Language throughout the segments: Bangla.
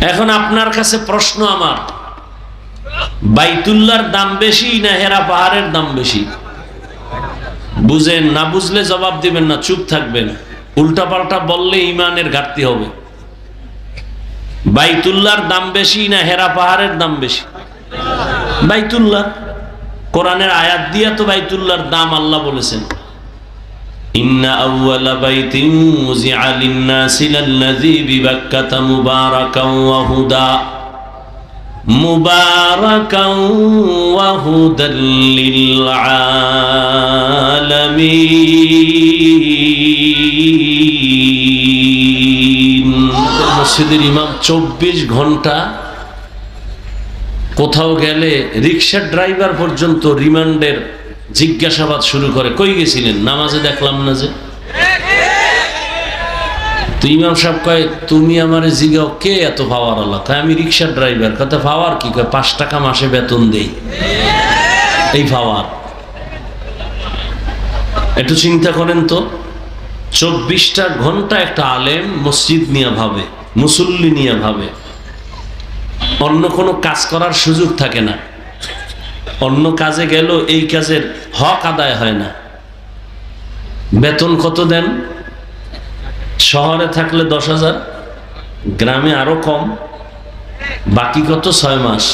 এখন আপনার কাছে প্রশ্ন আমার। বাইতুল্লার দাম বেশি না হেরা পাহাড়ের দাম বেশি? বুঝেন, না বুঝলে জবাব দিবেন না, চুপ থাকবেন। উল্টা পাল্টা বললে ইমানের ঘাটতি হবে। বাইতুল্লার দাম বেশি না হেরা পাহাড়ের দাম বেশি? বাইতুল্লাহ, কোরআনের আয়াত দিয়া তো বাইতুল্লাহর দাম আল্লাহ বলেছেন। উযিআ লিন-নাসি লাল্লাযী বিবাক্কাতা মুবারাকান ওয়া হুদা। মুবারাকান ওয়া হুদাল লিল আলামিন মসজিদের ইমাম চব্বিশ ঘণ্টা কোথাও গেলে রিক্সার ড্রাইভার পর্যন্ত রিমান্ডের জিজ্ঞাসাবাদ শুরু করে, কই গেছিলেন? নামাজে দেখলাম না যে। তো ইমাম সাহেব কয়, তুমি আমার জিগাও, কে এত পাওয়ার আল্লাহ কয়, আমি রিক্সার ড্রাইভার কত পাওয়ার কি? কয়, পাঁচ টাকা মাসে বেতন দেই। এই পাওয়ার একটু চিন্তা করেন তো, চব্বিশটা ঘণ্টা একটা আলেম মসজিদ নিয়ে ভাবে, মুসল্লি নিয়ে ভাবে। অন্য কোনো কাজ করার সুযোগ থাকে না। অন্য কাজে গেল এই কাজের হক আদায় হয় না। বেতন কত দেন? শহরে থাকলে দশ হাজার, গ্রামে আরও কম, বাকি কত? ছয় মাস।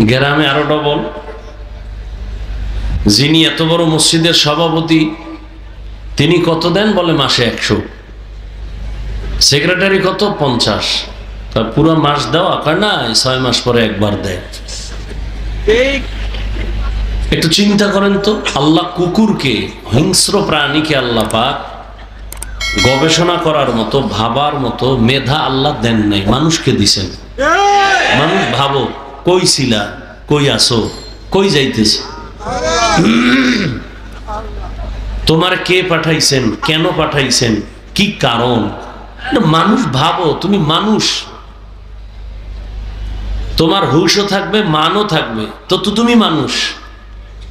গ্রামে আরও ডবল। যিনি এত বড় মসজিদের সভাপতি, তিনি কত দেন বলে মাসে একশো? সেক্রেটারি কত? পঞ্চাশ। তা পুরো মাস দেওয়া কয় না ছয় মাস পরে একবার দেয়। একটু চিন্তা করেন তো, আল্লাহ কুকুরকে, হিংস্র প্রাণীকে আল্লাহ পাক গবেষণা করার মতো, ভাবার মতো মেধা আল্লাহ দেন নাই, মানুষকে দিছেন। মানুষ ভাবো, কই ছিলা, কই আসো কই যাইতেছে? তোমার কে পাঠাইছেন, কেন পাঠাইছেন, কি কারণ? মানুষ ভাবো, তুমি মানুষ। তোমার হুশও থাকবে, মানও থাকবে, তো তো তুমি মানুষ।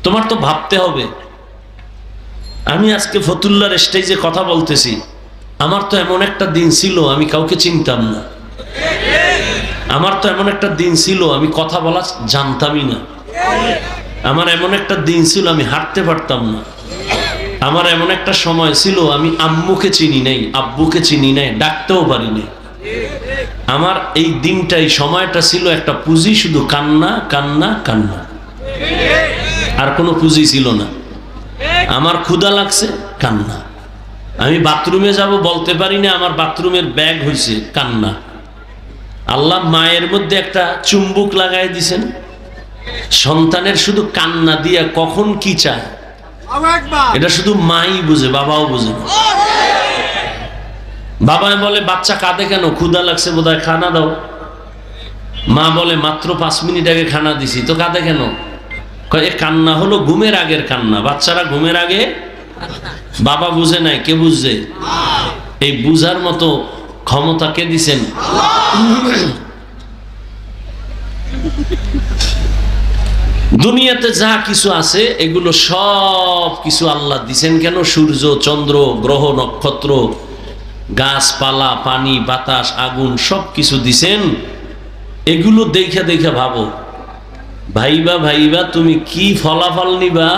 তোমার তো ভাবতে হবে। আমি আজকে ফতুল্লার স্টেজে কথা বলতেছি। আমার তো এমন একটা দিন ছিল, আমি কাউকে চিনতাম না। আমার তো এমন একটা দিন ছিল, আমি কথা বলা জানতামই না। আমার এমন একটা দিন ছিল, আমি হাঁটতে পারতাম না। আমার এমন একটা সময় ছিল, আমি আম্মুকে চিনি নাই, আব্বুকে চিনি নাই, ডাকতেও পারি নাই আমার এই দিনটা এই সময়টা ছিল একটা পুঁজি, শুধু কান্না কান্না কান্না। আর কোনো পুঁজি ছিল না। আমার ক্ষুধা লাগছে কান্না। আমি বাথরুমে যাব বলতে পারি না আমার বাথরুমের ব্যাগ হয়েছে কান্না। আল্লাহ মায়ের মধ্যে একটা চুম্বুক লাগাই দিছেন। সন্তানের শুধু কান্না দিয়া কখন কি চায়? এটা শুধু মাই বুঝে বাবাও বুঝে না। বাবা বলে বাচ্চা কাঁদে কেন? ক্ষুধা লাগছে বোধহয় খানা দাও। মা বলে মাত্র পাঁচ মিনিট আগে খানা দিছি তো কাঁদে কেন? এ কান্না হলো ঘুমের আগের কান্না। বাচ্চারা ঘুমের আগে? বাবা বুঝে নাই, কে বুঝছে? এই বুঝার মতো ক্ষমতা কে দিছেন? দুনিয়াতে যা কিছু আছে, এগুলো সব কিছু আল্লাহ দিছেন কেন? সূর্য, চন্দ্র, গ্রহ, নক্ষত্র, গাছপালা, পানি, বাতাস, আগুন সব কিছু দিছেন। এগুলো দেখে দেখে ভাবো। ভাইবা ভাইবা তুমি কি ফলাফল নিবা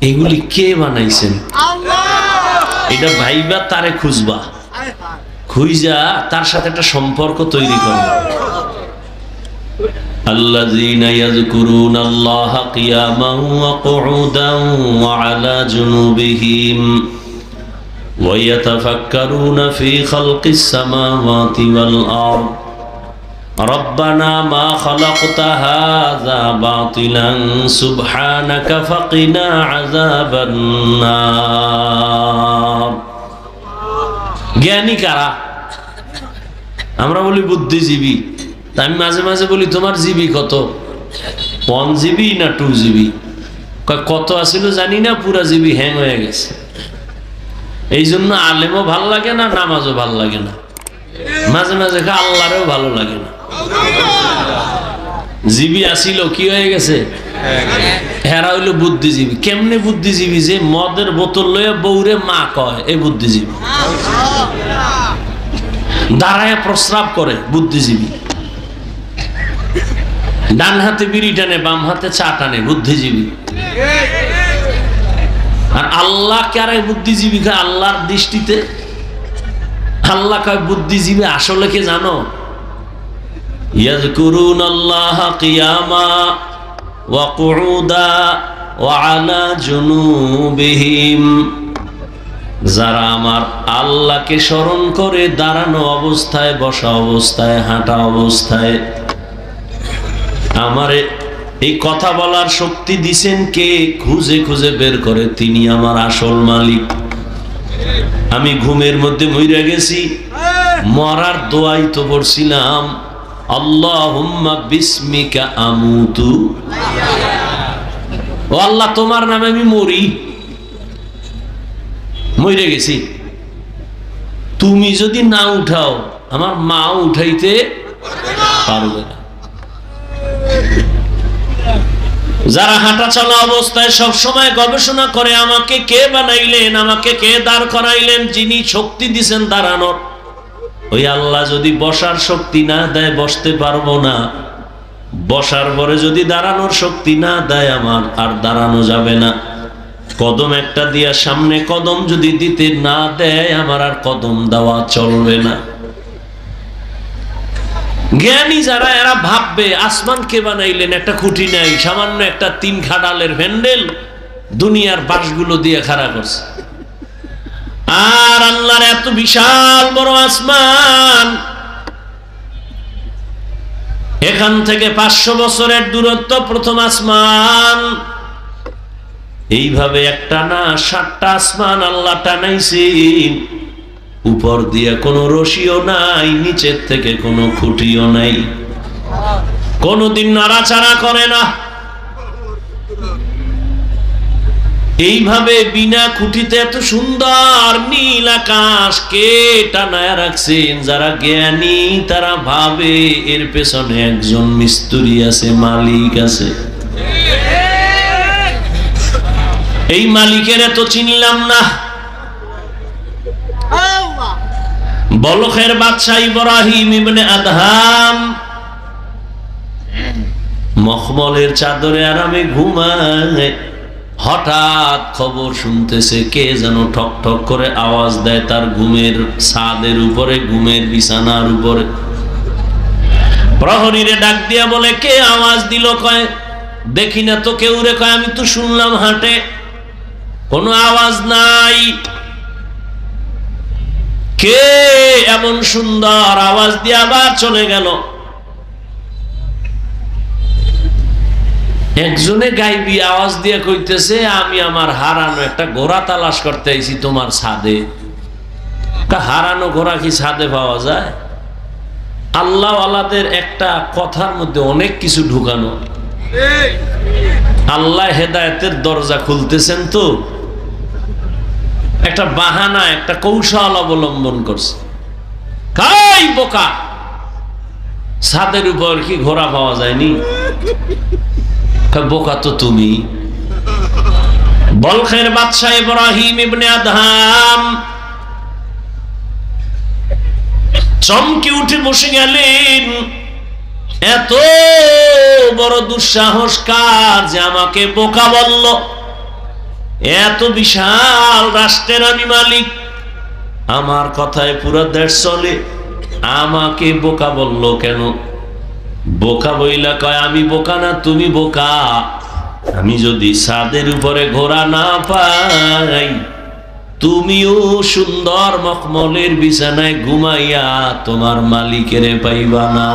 এগুলি কে বানাইছেন এটা ভাইবা তারে খুঁজবা খুঁজা তার সাথে একটা সম্পর্ক তৈরি করবা الذين يذكرون الله قياما وقعودا وعلى جنوبهم ويتفكرون في خلق السماوات والأرض ربنا ما خلقت هذا باطلا سبحانك فقنا عذاب النار জ্ঞানী কারা আমরা বলি বুদ্ধিজীবী তা আমি মাঝে মাঝে বলি তোমার জিবি কত ওয়ান জিবি না টু জিবি কত আসিল জানি না পুরা জিবি হ্যাং হয়ে গেছে এই জন্য আলেমও ভাল লাগে না নামাজও ভাল লাগে না মাঝে মাঝে খা আল্লাহরেও ভালো লাগে না জিবি আসিল, কি হয়ে গেছে? হেরা হইল বুদ্ধিজীবী। কেমনে বুদ্ধিজীবী যে মদের বোতল লয়ে বউরে মা কয় এই বুদ্ধিজীবী। দাঁড়ায় প্রস্রাব করে বুদ্ধিজীবী। ডান হাতে বিড়ি টানে, বাম হাতে চা টানে, বুদ্ধিজীবী। আর আল্লাহ কারে বুদ্ধিজীবী আল্লাহর দৃষ্টিতে। আল্লাহ কয়, বুদ্ধিজীবী আসলে কে জানো? কিয়ামা ওয়া কুউদা ওয়া আলা জুনুবিহিম। যারা আমার আল্লাহকে স্মরণ করে দাঁড়ানো অবস্থায়, বসা অবস্থায়, হাঁটা অবস্থায়, আমারে এই কথা বলার শক্তি দিছেন কে? খুঁজে খুঁজে বের করে, তিনি আমার আসল মালিক। আমি ঘুমের মধ্যে মইরা গেছি, মরার দোয়াই তো পড়ছিলাম। আল্লাহ, তোমার নামে আমি মরি। মরে গেছি। তুমি যদি না উঠাও, আমার মা উঠাইতে পারবে না। যারা হাঁটা চলা অবস্থায় সব সময় গবেষণা করে, আমাকে কে বানাইলেন, আমাকে কে দাঁড় করাইলেন, যিনি শক্তি দিছেন দাঁড়ানোর ওই আল্লাহ যদি বসার শক্তি না দেয়, বসতে পারব না। বসার পরে যদি দাঁড়ানোর শক্তি না দেয় আমার, আর দাঁড়ানো যাবে না। কদম একটা দিয়া সামনে কদম যদি দিতে না দেয়, আমার আর কদম দেওয়া চলবে না। জ্ঞানী যারা, এরা ভাববে, আসমান কে বানাইলেন? একটা খুঁটি নাই, সামান্য একটা তিন খাডালের ভ্যান্ডেল দুনিয়ার বাসগুলো দিয়ে খাড়া করছে। আর আল্লাহর এত বিশাল বড় আসমান। এখান থেকে পাঁচশো বছরের দূরত্ব প্রথম আসমান। এইভাবে একটা না, সাতটা আসমান আল্লাহ টানাইছেন। উপর দিয়ে কোনো রশিও নাই, নিচের থেকে কোনো খুঁটিও নাই। কোনোদিন নাড়াচাড়া করে না। এইভাবে বিনা খুঁটিতে এত সুন্দর নীল আকাশ কে টানায় রাখছেন? যারা জ্ঞানী তারা ভাবে এর পেছনে একজন মিস্ত্রি আছে মালিক আছে। এই মালিকের এত চিনলাম না। বলখের বাদশাহ ইব্রাহিম ইবনে আদহাম মখমলের চাদরে আরামে ঘুমায়। হঠাৎ খবর শুনতেছে কে যেন ঠক ঠক করে আওয়াজ দেয় তার ঘুমের ছাদের উপরে, ঘুমের বিছানার উপরে। প্রহরীরে ডাক দিয়া বলে, কে আওয়াজ দিল কয়? দেখি না তো কেউ রে কয়, আমি তো শুনলাম হাটে। কোনো আওয়াজ নাই। কে এমন সুন্দর আওয়াজ দিয়ে আবার চলে গেল? একজনে গাইবি, আওয়াজ দিয়ে কইতেছে, আমি আমার হারানো একটা ঘোড়া তালাশ করতে আইছি তোমার ছাদে। হারানো ঘোড়া কি ছাদে পাওয়া যায়? আল্লাহ আল্লাদের একটা কথার মধ্যে অনেক কিছু ঢুকানো। আল্লাহ হেদায়েতের দরজা খুলতেছেন তো। একটা বাহানা, একটা কৌশল অবলম্বন করছে। কাই বোকা! ছাদের উপর কি ঘোড়া পাওয়া যায়নি? বোকা তো তুমি। বলখের বাদশাহ ইব্রাহিম ইবনে আদহাম চমকে উঠে বসে গেলেন, এত বড় দুঃসাহস যে আমাকে বোকা বলল? এত বিশাল রাষ্ট্রের আমি মালিক। আমার কথায় পুরো দেশ চলে। আমাকে বোকা বলল কেন? বোকা বইলা কয়, আমি বোকা না, তুমি বোকা। আমি যদি ছাদের উপরে ঘোরা না পাই, তুমিও সুন্দর মখমলের বিছানায় ঘুমাইয়া তোমার মালিকের পাইবা না।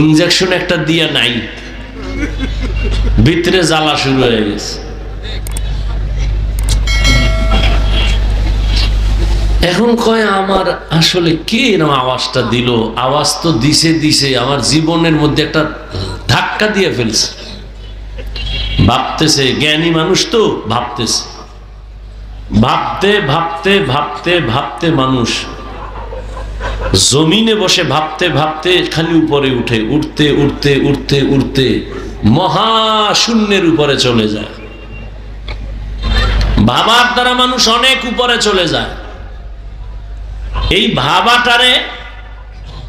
ইঞ্জেকশন একটা দিয়া নাই, ভিতরে জ্বালা শুরু হয়ে গেছে। এখন কয়, আমার আসলে কে এরকম আওয়াজটা দিল? আওয়াজ তো দিছে দিছে। আমার জীবনের মধ্যে একটা ধাক্কা দিয়ে ফেলছে। ভাবতেছে, জ্ঞানী মানুষ তো? ভাবতেছে। ভাবতে ভাবতে ভাবতে ভাবতে মানুষ জমিনে বসে ভাবতে ভাবতে খালি উপরে উঠে, উঠতে উঠতে উঠতে উঠতে মহাশূন্যের উপরে চলে যায়। ভাবার দ্বারা মানুষ অনেক উপরে চলে যায়। এই ভাবাটারে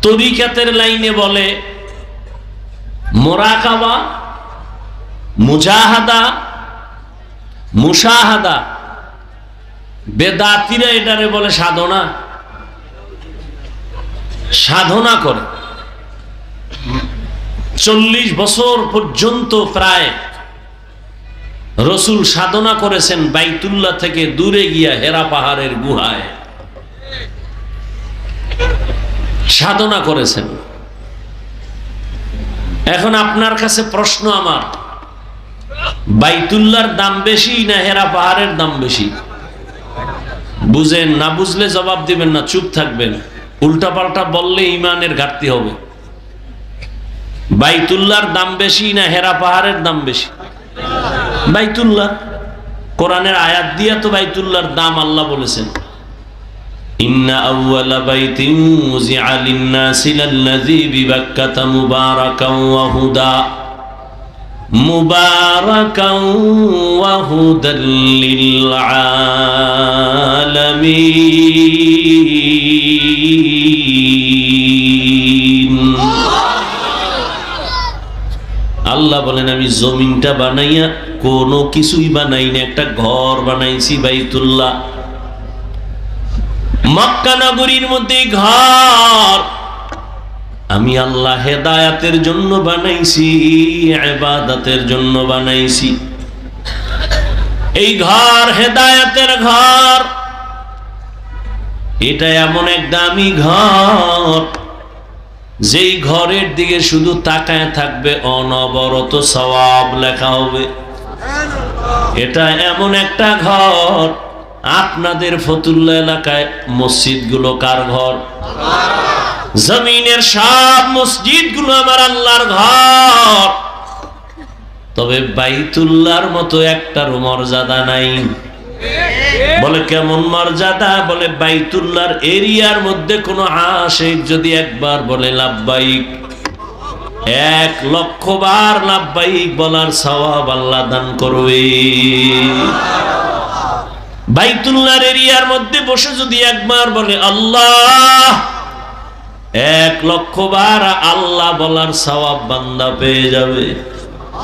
তরিকাতের লাইনে বলে মোরাকাবা, মুজাহাদা মুসাহাদা বেদাতিরা এটারে বলে সাধনা। সাধনা করে। চল্লিশ বছর পর্যন্ত প্রায় রসুল সাধনা করেছেন বাইতুল্লাহ থেকে দূরে গিয়া হেরা পাহাড়ের গুহায়। সাধনা করেছেন। এখন আপনার কাছে প্রশ্ন আমার বাইতুল্লার দাম বেশি না হেরা পাহাড়ের দাম বেশি? বুঝেন, না বুঝলে জবাব দিবেন না, চুপ থাকবেন। উল্টা পাল্টা বললে ইমানের ঘাটতি হবে। বাইতুল্লার দাম বেশি না হেরা পাহাড়ের দাম বেশি? বাইতুল্লাহ, কোরআনের আয়াত দিয়া তো বাইতুল্লাহর দাম আল্লাহ বলেছেন। উযিআ লিন-নাসি লাল্লাযী বিবাক্কাতা মুবারাকান ওয়া হুদা। মুবারাকান ওয়া হুদাল লিল আলামিন আল্লাহ বলেন, আমি জমিনটা বানাইয়া কোনো কিছুই বানাইনি, একটা ঘর বানাইছি বাইতুল্লাহ। মক্কা নগরীর মধ্যে ঘর। আমি আল্লাহ হেদায়াতের জন্য বানাইছি, ইবাদতের জন্য বানাইছি। এই ঘর হেদায়াতের ঘর। এটা এমন এক দামি ঘর। যেই ঘরের দিকে শুধু তাকায় থাকবে, অনবরত সওয়াব লেখা হবে। এটা এমন একটা ঘর। আপনাদের ফতুল্লা এলাকায় মসজিদগুলো কার ঘর? জমিনের সব মসজিদগুলো আমার আল্লাহর ঘর। তবে বাইতুল্লাহর মতো একটা মর্যাদা নাই। বলে কেমন মর্যাদা? বলে বাইতুল্লাহর এরিয়ার মধ্যে কোনো আশেক যদি একবার বলে লাভবাইক এক লক্ষ বার লাভবাইক বলার সওয়াব আল্লাহ দান করবে। বাইতুল্লাহর এরিয়ার মধ্যে বসে যদি একবার বলে, আল্লাহ! এক লক্ষ বার আল্লাহ বলার সওয়াব বান্দা পেয়ে যাবে।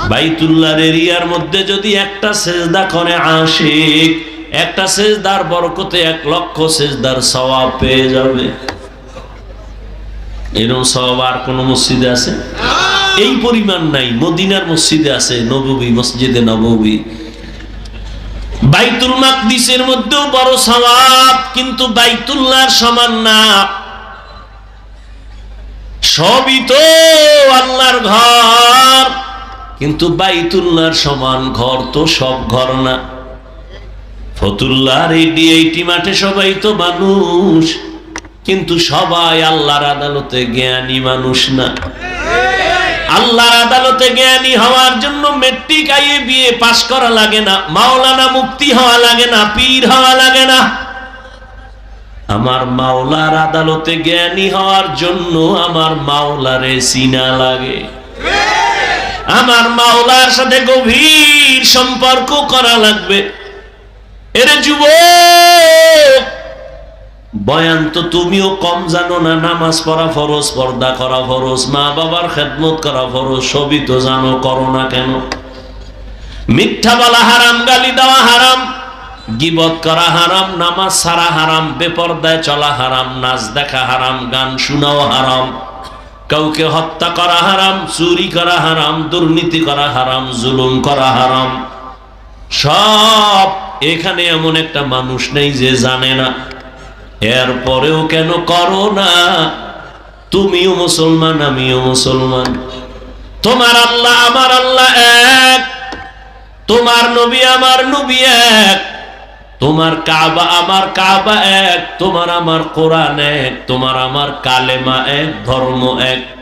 বাইতুল্লার এরিয়ার মধ্যে যদি একটা সেজদা করে আশিক, একটা সেজদার বরকতে এক লক্ষ সেজদার সওয়াব পেয়ে যাবে। এরকম সওয়াব আর কোন মসজিদে আছে? এই পরিমাণ নাই। মদিনার মসজিদে আছে, নববী, মসজিদে নববী। বাইতুল মাকদিসের মধ্যেও বড় সওয়াব, কিন্তু বাইতুল্লাহর সমান না। সবই তো আল্লাহর ঘর, কিন্তু বাইতুল্লাহর সমান ঘর তো সব ঘর না। ফতুল্লাহর এইটি এইটি মাঠে সবাই তো মানুষ, কিন্তু সবাই আল্লাহর আদালতে জ্ঞানী মানুষ না। আল্লাহর আদালতে জ্ঞানী হওয়ার জন্য মেট্রিক আইয়ে বিয়ে পাশ করা লাগে না, মাওলানা মুক্তি হওয়া লাগে না, পীর হওয়া লাগে না। আমার মাওলার আদালতে জ্ঞানী হওয়ার জন্য আমার মাওলারে সিনা লাগে। আমার মাওলার সাথে গভীর সম্পর্ক করা লাগবে। এরে যুব বয়ান তো তুমিও কম জানো না, নামাজ পড়া ফরজ, পর্দা করা ফরজ, মা বাবার খেদমত করা ফরজ, সবই তো জানো, করো না কেন? মিথ্যা বলা হারাম, গালি দেওয়া হারাম, গিবত করা হারাম, নামাজ সারা হারাম, বেপর্দায় চলা হারাম, নাচ দেখা হারাম, গান শোনাও হারাম, কাউকে হত্যা করা হারাম, চুরি করা হারাম, দুর্নীতি করা হারাম, জুলুম করা হারাম। সব এখানে এমন একটা মানুষ নেই যে জানে না। এরপরেও কেন করো না? তুমিও মুসলমান, আমিও মুসলমান। তোমার আল্লাহ, আমার আল্লাহ এক। তোমার নবী, আমার নবী এক। তোমার কাবা, আমার কাবা এক। তোমার আমার কোরআন এক। তোমার আমার কালেমা এক, ধর্ম এক।